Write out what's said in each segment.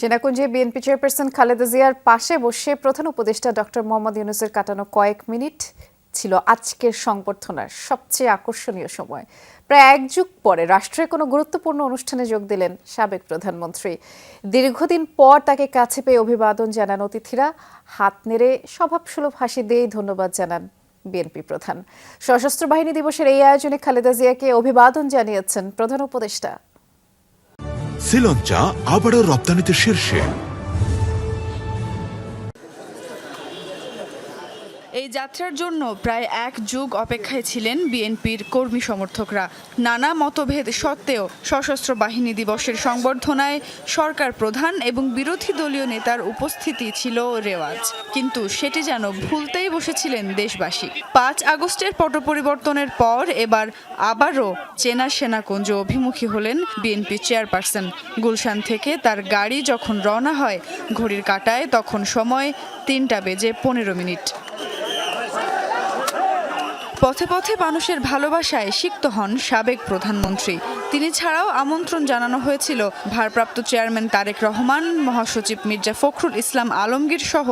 সেনাকুঞ্জে BNP chairperson Khaleda জিয়ার পাশে বসে প্রধান উপদেষ্টা ডক্টর মোহাম্মদ ইউনুসের কাটানো কয়েক মিনিট ছিল আজকের সংবর্ধনার সবচেয়ে আকর্ষণীয় সময়। প্রায় এক যুগ পরে রাষ্ট্রের কোনো গুরুত্বপূর্ণ অনুষ্ঠানে যোগ দিলেন সাবেক প্রধানমন্ত্রী। দীর্ঘদিন পর তাকে কাছে পেয়ে অভিবাদন জানান অতিথিরা। হাত নেড়ে স্বভাবসুলভ হাসি দিয়েই ধন্যবাদ জানান বিএনপি প্রধান। সশস্ত্র বাহিনী দিবসের এই আয়োজনে খালেদা জিয়াকে অভিবাদন জানিয়েছেন প্রধান উপদেষ্টা। শ্রীলঞ্চা আবারও রপ্তানিতে শীর্ষে। এই যাত্রার জন্য প্রায় এক যুগ অপেক্ষায় ছিলেন বিএনপির কর্মী সমর্থকরা। নানা মতভেদ সত্ত্বেও সশস্ত্র বাহিনী দিবসের সংবর্ধনায় সরকার প্রধান এবং বিরোধী দলীয় নেতার উপস্থিতি ছিল রেওয়াজ। কিন্তু সেটি যেন ভুলতেই বসেছিলেন দেশবাসী। পাঁচ আগস্টের পট পরিবর্তনের পর এবার আবারও চেনা সেনাকুঞ্জ অভিমুখী হলেন বিএনপি চেয়ারপারসন। গুলশান থেকে তার গাড়ি যখন রওনা হয়, ঘড়ির কাটায় তখন সময় তিনটা বেজে পনেরো মিনিট। পথে পথে মানুষের ভালোবাসায় সিক্ত হন সাবেক প্রধানমন্ত্রী। তিনি ছাড়াও আমন্ত্রণ জানানো হয়েছিল ভারপ্রাপ্ত চেয়ারম্যান তারেক রহমান, মহাসচিব মির্জা ফখরুল ইসলাম আলমগীর সহ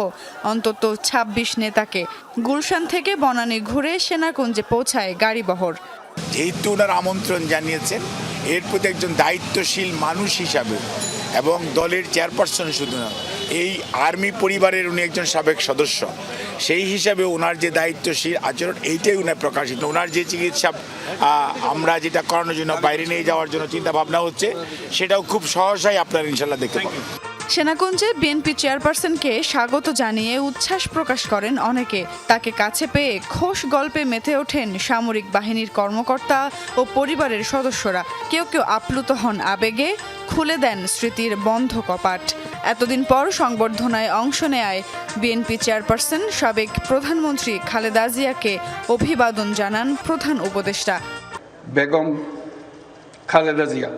অন্তত ২৬ নেতাকে। গুলশান থেকে বনানী ঘুরে সেনাকুঞ্জে পৌঁছায় গাড়িবহর যেহেতু ওনার আমন্ত্রণ জানিয়েছেন, এর প্রতি একজন দায়িত্বশীল মানুষ হিসাবে এবং দলের চেয়ারপারসন শুধু না, এই আর্মি পরিবারের উনি একজন সাবেক সদস্য। সেই হিসাবে ওনার যে দায়িত্বশীল আচরণ, এইটাই উনার প্রকাশিত। ওনার যে চিকিৎসা আমরা যেটা করানোর জন্য, বাইরে নিয়ে যাওয়ার জন্য চিন্তা ভাবনা হচ্ছে, সেটাও খুব সহসাই আপনারা ইনশাল্লাহ দেখতে পাবেন। সেনাকুঞ্জে বিএনপি চেয়ারপারসনকে স্বাগত জানিয়ে উচ্ছ্বাস প্রকাশ করেন অনেকে। তাকে কাছে পেয়ে খোশ গল্পে মেতে ওঠেন সামরিক বাহিনীর কর্মকর্তা ও পরিবারের সদস্যরা। কেউ কেউ আপ্লুত হন আবেগে খুলে দেন স্মৃতির বন্ধ কপাট। এতদিন পর সংবর্ধনায় অংশ নেয় বিএনপি চেয়ারপারসন সাবেক প্রধানমন্ত্রী খালেদা জিয়াকে অভিবাদন জানান প্রধান উপদেষ্টা। বেগম খালেদা জিয়া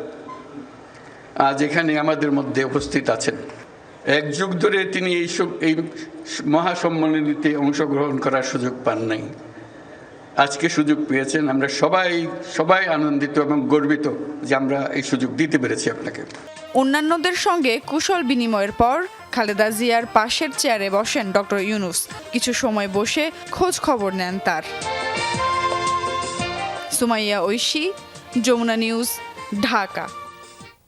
আজ এখানে আমাদের মধ্যে উপস্থিত আছেন। এক যুগ ধরে তিনি এই এই মহাসম্মেলনীতে অংশগ্রহণ করার সুযোগ পান নাই। আজকে সুযোগ পেয়েছেন। আমরা সবাই সবাই আনন্দিত এবং গর্বিত যে আমরা এই সুযোগ দিতে পেরেছি আপনাকে। অন্যান্যদের সঙ্গে কুশল বিনিময়ের পর খালেদা জিয়ার পাশের চেয়ারে বসেন ডক্টর ইউনুস। কিছু সময় বসে খোঁজ খবর নেন তার। সুমাইয়া ঐশী, যমুনা নিউজ, ঢাকা।